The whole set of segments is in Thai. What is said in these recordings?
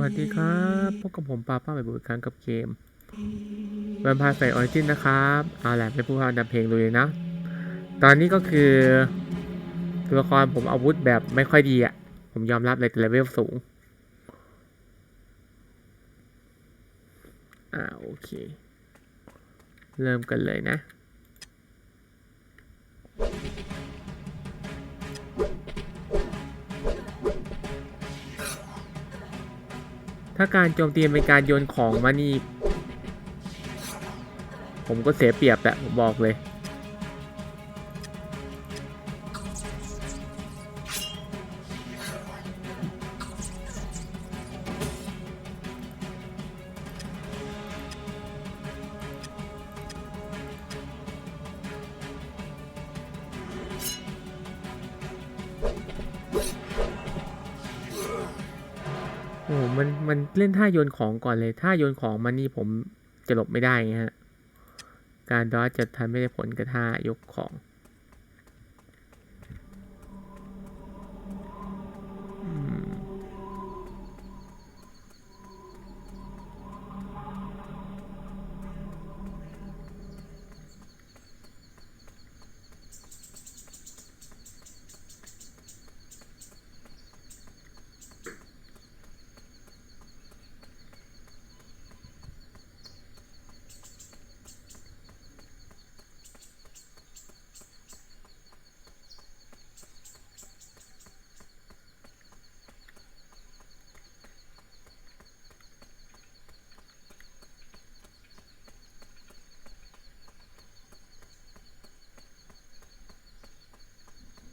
วัสดีครับพบกับผมปาป้าใหม่บุกอีกครั้งกับเกม v a m p i r e Fate Origin นะครับเอาแหละไม่พูดพร่ำทำเพลงเลยนะ ตอนนี้ก็คือตัวละครผมอาวุธแบบไม่ค่อยดีอะ่ะ ผมยอมรับเลยแต่เลเวลสูง อ่าโอเค เริ่มกันเลยนะ ถ้าการโจมตีเป็นการโยนของมานี่ผมก็เสียเปรียบแหละผมบอกเลย โอ้มัน มันเล่นท่าโยนของก่อนเลย ท่าโยนของมันนี่ผมจะหลบไม่ได้ไงฮะ การดอจจะทำไม่ได้ผลกับท่ายกของ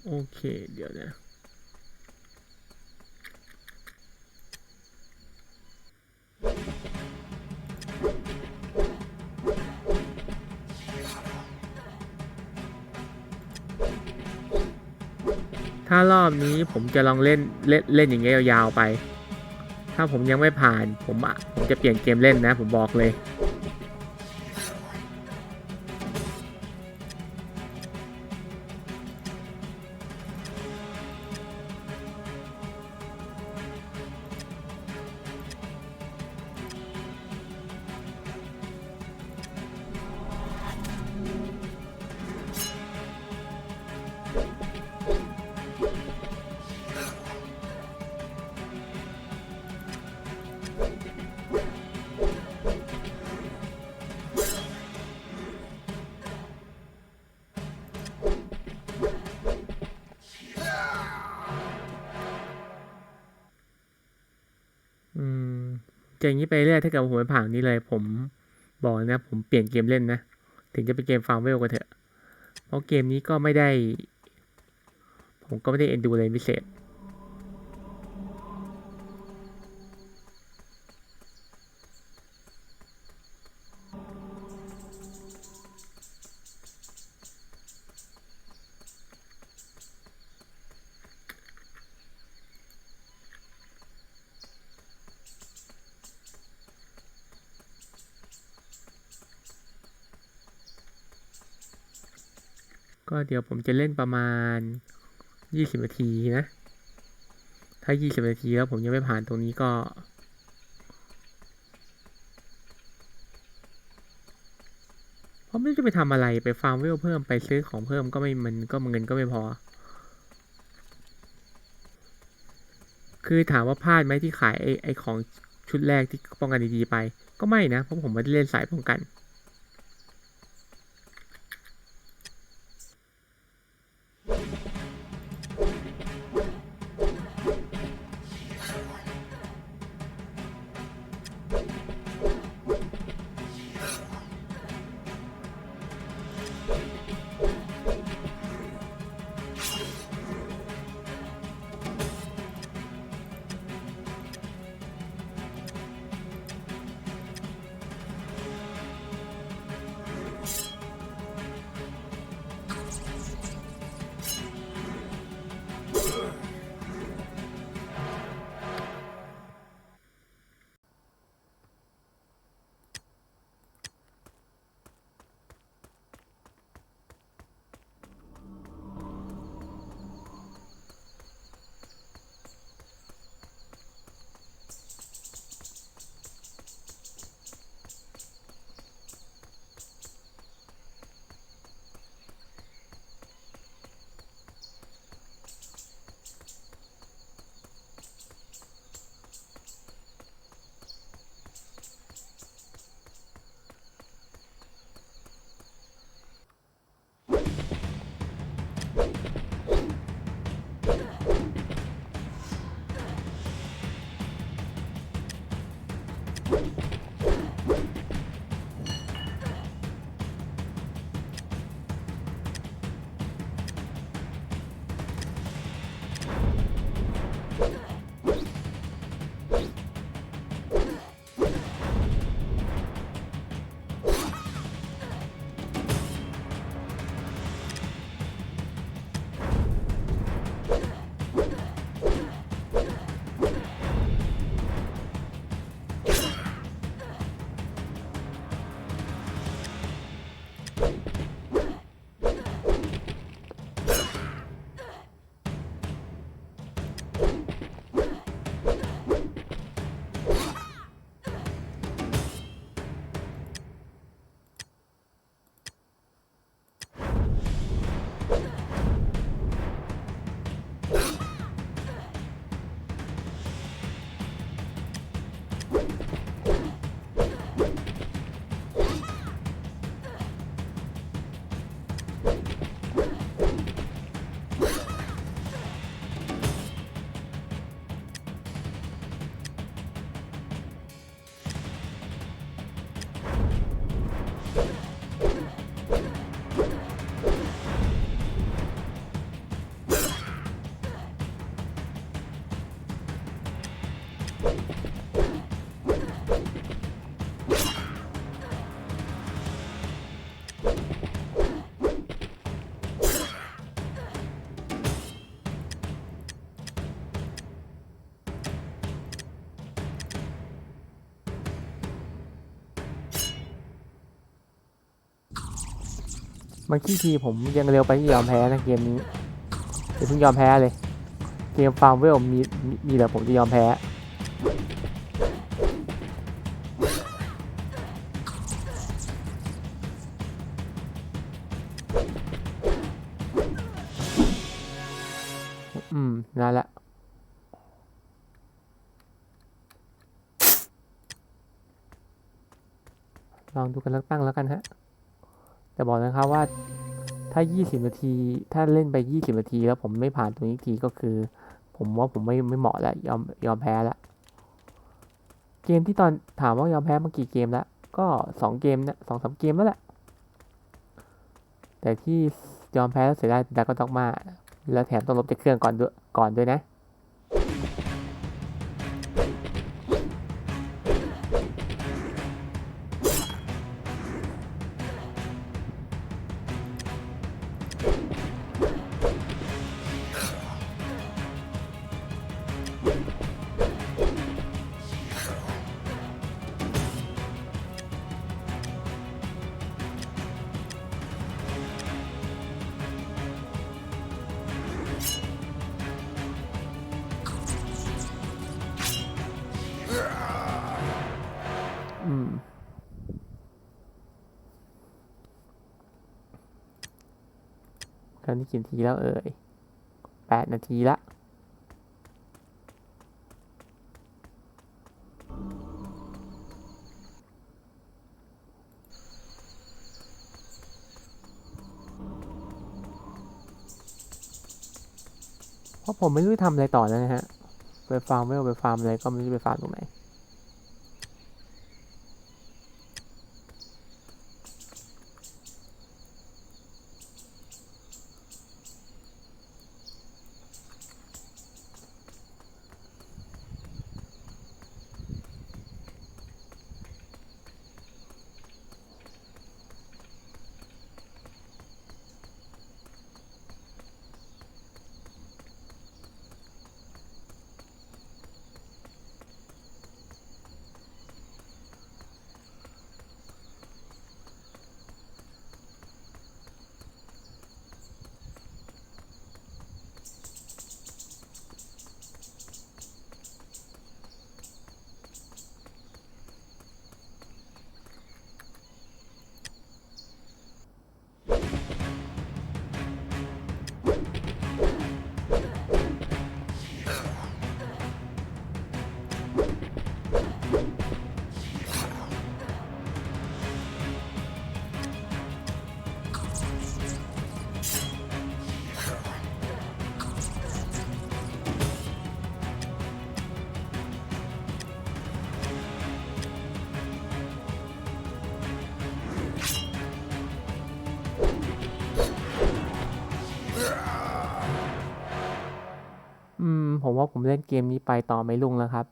โอเค เดี๋ยวนะถ้ารอบนี้ผมจะลองเล่นเล่นเล่นอย่างเงี้ยยาวๆไป ถ้าผมยังไม่ผ่านผมอะผมจะเปลี่ยนเกมเล่นนะ ผมบอกเลย จอย่างนี้ไปเรื่อยถ้าเกิดผมไปผ่านนี้เลย ผมบอกนะ ผมเปลี่ยนเกมเล่นนะ ถึงจะเป็นเกมฟาร์มเวลก็เถอะ เพราะเกมนี้ก็ไม่ได้ ผมก็ไม่ได้เอ็นดูอะไรพิเศษ ก็เดี๋ยวผมจะเล่นประมาณ 20 นาทีนะ ถ้า 20 นาทีแล้วผมยังไม่ผ่านตรงนี้ก็เพราะไม่รู้จะไปทำอะไรไปฟาร์มเวลเพิ่มไปซื้อของเพิ่มก็ไม่มันก็เงินก็ไม่พอ คือถามว่าพลาดไหมที่ขายไอ้ไอของชุดแรกที่ป้องกันดีๆไป ก็ไม่นะเพราะผมไม่ได้เล่นสายป้องกัน บางทีทีผมยังเร็วไปที่ยอมแพ้นะเกมนี้อย่เพิ่งยอมแพ้เลย เกมฟาร์มเวลมีมีมีแต่ผมจะยอมแพ้ อืมนั่นแหละลองดูกันเลือกตั้งแล้วกันฮะ แต่บอกนะครับว่าถ้า 20 นาที ถ้าเล่นไป 20 นาที แล้วผมไม่ผ่านตรงนี้ทีก็คือ ผมว่าผมไม่ไม่เหมาะแล้วยอมยอมแพ้ล้วเกมที่ตอนถามว่ายอมแพ้มากี่เกมแล้วก็ 2 เกมนี่ยสองสามเกมแล้วแหละ แต่ที่ยอมแพ้แล้วเสียดายดากอนด็อกมา แล้วแถมต้องลบจากเครื่องก่อนด้วยก่อนด้วยนะ ตอนนี้กี่นาทีแล้วเอ่ยแปดนาทีละเพราะผมไม่รู้จะทำอะไรต่อแล้วนะฮะ ไปฟาร์มเวลไปฟาร์มอะไรก็ไม่รู้ไปฟาร์มตรงไหน ผมว่าผมเล่นเกมนี้ไปต่อไม่ลุงแล้วครับ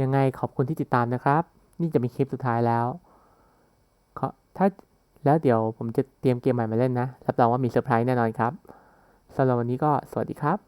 ยังไงขอบคุณที่ติดตามนะครับ นี่จะเป็นคลิปสุดท้ายแล้วถ้าแล้วเดี๋ยวผมจะเตรียมเกมใหม่มาเล่นนะ รับรองว่ามีเซอร์ไพรส์แน่นอนครับสำหรับวันนี้ก็สวัสดีครับ